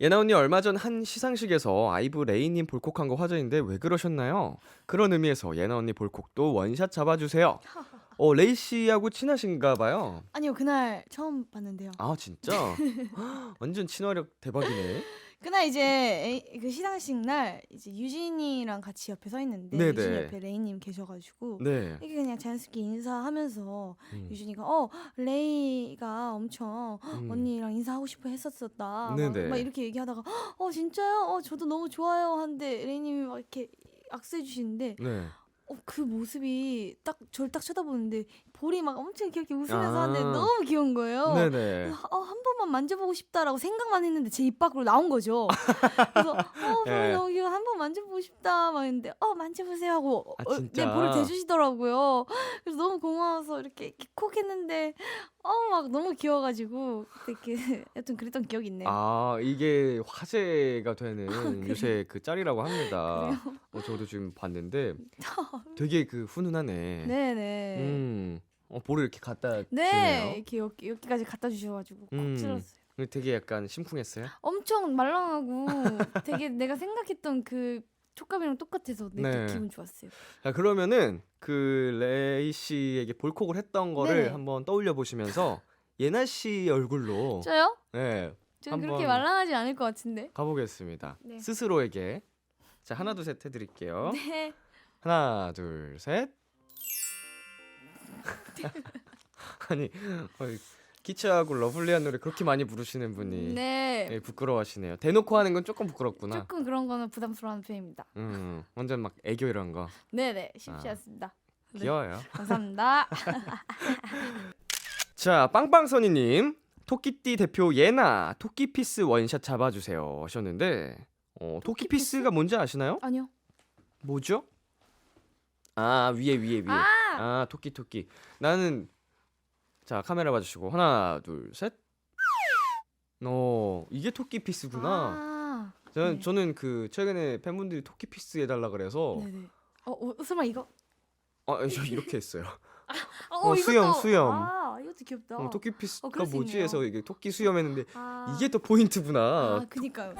예나 언니 얼마 전 한 시상식에서 아이브 레이님 볼콕한 거 화제인데 왜 그러셨나요? 그런 의미에서 예나 언니 볼콕도 원샷 잡아주세요. 어 레이 씨하고 친하신가 봐요. 아니요 그날 처음 봤는데요. 아 진짜? 완전 친화력 대박이네. 그날 이제 에이- 그 시상식 날 이제 유진이랑 같이 옆에 서 있는데 네네. 유진 옆에 레이님 계셔가지고 네. 이렇게 그냥 자연스럽게 인사하면서 음. 유진이가 어 레이가 엄청 음. 언니랑 인사하고 싶어 했었었다. 막, 네네. 막 이렇게 얘기하다가 어 진짜요? 어 저도 너무 좋아요. 한데 레이님이 막 이렇게 악수해 주시는데 네. 어, 그 모습이 딱 저를 딱 쳐다보는데 볼이 막 엄청 이렇게 웃으면서 아. 하는데 너무 귀여운 거예요. 네네. 어, 한 번만 만져보고 싶다라고 생각만 했는데 제 입 밖으로 나온 거죠. 그래서 어, 볼이 예. 너무 귀여워. 한 번 만져보고 싶다 막 했는데 어 만져보세요 하고 아, 어, 진짜? 내 볼을 대주시더라고요. 그래서 너무 고마워서 이렇게, 이렇게 콕 했는데 어 막 너무 귀여워가지고 이렇게 여튼 그랬던 기억이 있네요. 아 이게 화제가 되는 요새 그 짤이라고 합니다. 어, 저도 지금 봤는데 되게 그 훈훈하네. 네네. 음. 어, 볼을 이렇게 갖다 네 주네요. 이렇게 여기, 여기까지 갖다 주셔가지고 콕 음. 찔렀어요. 근데 되게 약간 심쿵했어요. 엄청 말랑하고 되게 내가 생각했던 그 촉감이랑 똑같아서 네, 네. 기분 좋았어요. 자 그러면은 그 레이 씨에게 볼콕을 했던 거를 네네. 한번 떠올려 보시면서 예나 씨 얼굴로 저요? 네 저는 그렇게 말랑하지 않을 것 같은데. 가보겠습니다. 네. 스스로에게 자 하나 둘 셋 해드릴게요. 네. 하나 둘 셋. 아니 어, 기차하고 러블리한 노래 그렇게 많이 부르시는 분이 네. 예, 부끄러워하시네요. 대놓고 하는 건 조금 부끄럽구나. 조금 그런 거는 부담스러운 편입니다. 음 완전 막 애교 이런 거 네네 쉽지 아. 않습니다. 네. 귀여워요. 감사합니다. 자, 빵빵선이님. 토끼띠 대표 예나 토끼피스 원샷 잡아주세요 하셨는데 어, 토끼피스가 토끼피스? 뭔지 아시나요? 아니요. 뭐죠? 아 위에 위에 위에 아, 아 토끼 토끼 나는 자 카메라 봐주시고 하나 둘 셋 어 이게 토끼 피스구나 아. 저는 네. 저는 그 최근에 팬분들이 토끼 피스 해달라 그래서 네네. 어, 어 설마 이거? 아 저 이렇게 했어요 어, 어, 이것도- 수염, 수염. 아 이것도 귀엽다. 어, 토끼 피스가 어, 그럴 수 뭐지 있네요. 해서 이게 토끼 수염했는데 아. 이게 또 포인트구나 아 그니까요.